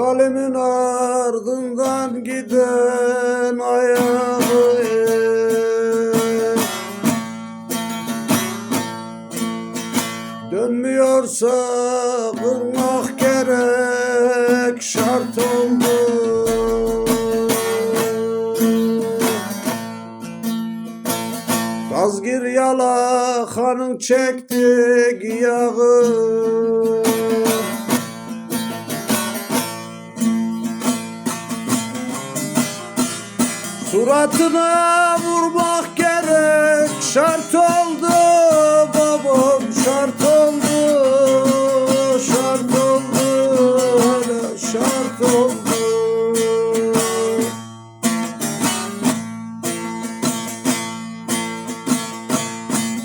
Zalimin ardından giden ayağı. Dönmüyorsa kırmak gerek şart oldu. Tazgir yalakanın çekti yağı Suratına vurmak gerek. Şart oldu babam şart oldu şart oldu hele şart oldu.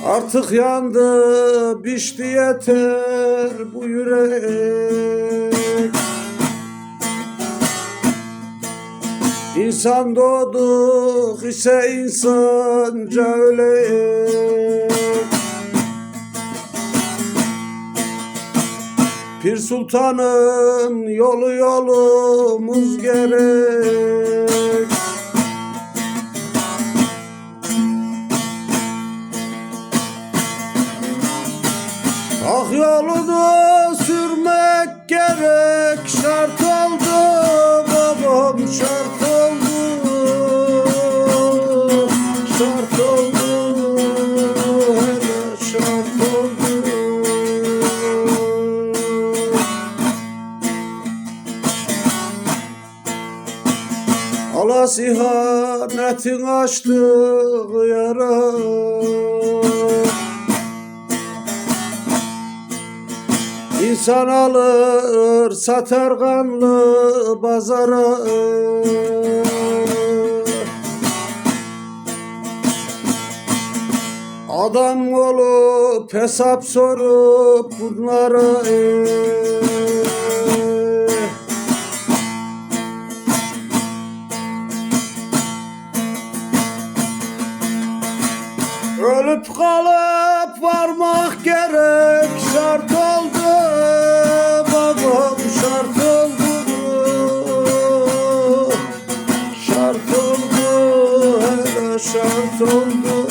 Artık yandı pişti yeter bu yürek İnsan doğduk ise insanca ölek Pir Sultan'ın yolu yolumuz gerek. Ah yolunu sürmek gerek şart oldu babam şart Alas ihanetin açtığı yara. İnsan alır satar kanlı pazara Adam olup hesap sorup bunlara Ölüp kalıp varmak gerek. Şart oldu babam şart oldu. Şart oldu hele şart oldu